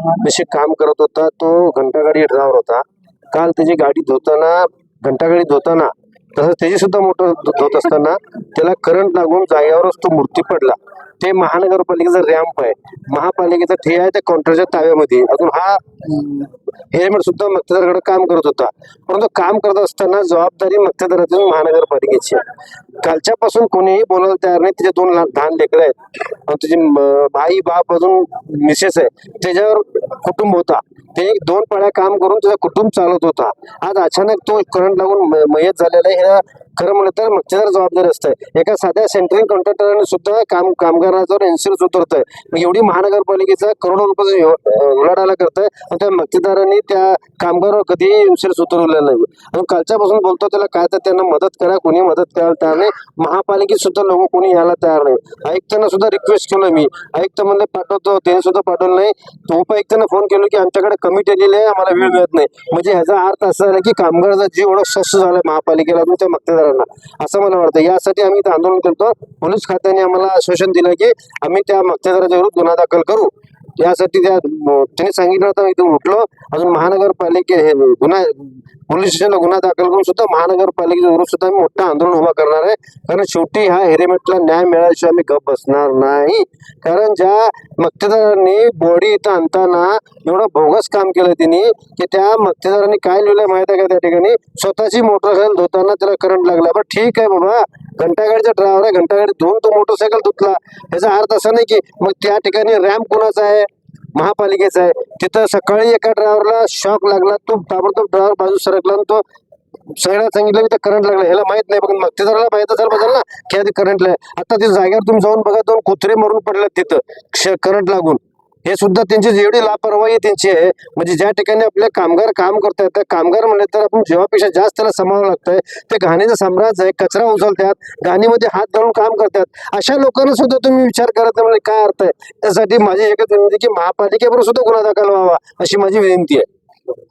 जसे काम करत होता तो घंटागाडी ड्रायव्हर होता. काल त्याची गाडी धुताना घंटागाडी धुताना तसंच त्याची सुद्धा मोटर धु- धुत असताना त्याला करंट लागून जागेवरच तो मूर्ती पडला. ते महानगरपालिकेचा रॅम्प आहे. महापालिकेचा ठे आहे त्या काउंटरच्या ताब्यामध्ये. अजून हा हेल्मेट सुद्धा मक्तेदाराकडे काम करत होता. परंतु काम करत असताना जबाबदारी मक्तेदारातून महानगरपालिकेची आहे. कालच्यापासून कोणीही बोलायला तयार नाही. त्याचे दोन लहान लहान लेकरं आहेत. आणि त्याची म- बाप अजून मिसेस आहे. त्याच्यावर कुटुंब होता. ते एक दोन पाड्या काम करून त्याचा कुटुंब चालत होता. आज अचानक तो करंट लागून मयत झालेला आहे. ह्या खरं म्हणलं तर मक्तेदार जबाबदारी असते. एका साध्या सेंट्रिंग कॉन्ट्रॅक्टरने सुद्धा काम कामगारांवर इन्शुरन्स उतरत मग एवढी महानगरपालिकेचा करोडो रुपये उलाढाला करत आहे आणि त्या मक्तेदारांनी त्या कामगारावर कधीही इन्शुरन्स उतरवलेला नाही आणि कालच्यापासून बोलतो त्याला काय तर त्यांना मदत करा कोणी मदत करायला तयार नाही. महापालिकेत सुद्धा लोक कोणी यायला तयार नाही. आयुक्तांना सुद्धा रिक्वेस्ट केलं मी. आयुक्त म्हणजे पाठवतो. त्याने सुद्धा पाठवलं नाही. तो उपायुक्तांना फोन केलो की आमच्याकडे कमी आलेली आहे आम्हाला वेळ मिळत नाही. म्हणजे ह्याचा अर्थ असा झाला की कामगाराचा जीव एवढा स्वस्त झाला महापालिकेला त्या मक्तेदार मक्तेदारांना असं मला वाटतं. यासाठी आम्ही इथं आंदोलन करतो. पोलीस खात्याने आम्हाला आश्वासन दिलं की आम्ही त्या मक्तेदाराच्या विरुद्ध गुन्हा दाखल करू. यासाठी त्या त्यांनी सांगितलं होतं इथे उठलो. अजून महानगरपालिके हे गुन्हा पोलीस स्टेशनला गुन्हा दाखल करून सुद्धा महानगरपालिकेवरून सुद्धा आम्ही मोठं आंदोलन उभा करणार आहे. कारण शेवटी ह्या हेरेमेटला न्याय मिळाल्याशिवाय आम्ही गप बसणार नाही. कारण ज्या मक्तेदारांनी बॉडी इथं आणताना एवढं बोगस काम केलं त्यांनी की त्या मक्तेदारांनी काय लिहिलंय माहीत आहे का त्या ठिकाणी? स्वतःची मोटरसायकल धुताना त्याला करंट लागला. पण ठीक आहे बाबा. घंटागाडीचा ड्रायव्हर आहे. घंटागाडी धुवून तो मोटरसायकल धुतला. याचा अर्थ असा नाही की मग त्या ठिकाणी रॅम्प कुणाचा आहे? महापालिकेचा आहे. तिथं सकाळी एका ड्रायव्हरला शॉक लागला तो ताबडतोब ड्रायव्हर बाजू सरकला आणि तो सगळ्यांना सांगितलं की करंट लागला. ह्याला माहीत नाही पण मक्तेदाराला माहीत असेल बघाल ना की आधी करंट आता ते जागेवर तुम्ही जाऊन बघा दोन कुत्रे मरून पडले तिथं. करंट लागून. हे सुद्धा त्यांची जेवढी लापरवाही त्यांची आहे म्हणजे ज्या ठिकाणी आपले कामगार काम करतात त्या कामगार म्हणले तर आपण जेव्हापेक्षा जास्त त्याला सांभाळावं लागतंय. ते घाणीचं साम्राज्य आहे कचरा उचलतात घाणीमध्ये हात घालून काम करतात. अशा लोकांना सुद्धा तुम्ही विचार करत नाही म्हणजे काय अर्थ आहे? त्यासाठी माझी एकच विनंती की महापालिकेवर सुद्धा गुन्हा दाखल व्हावा अशी माझी विनंती आहे.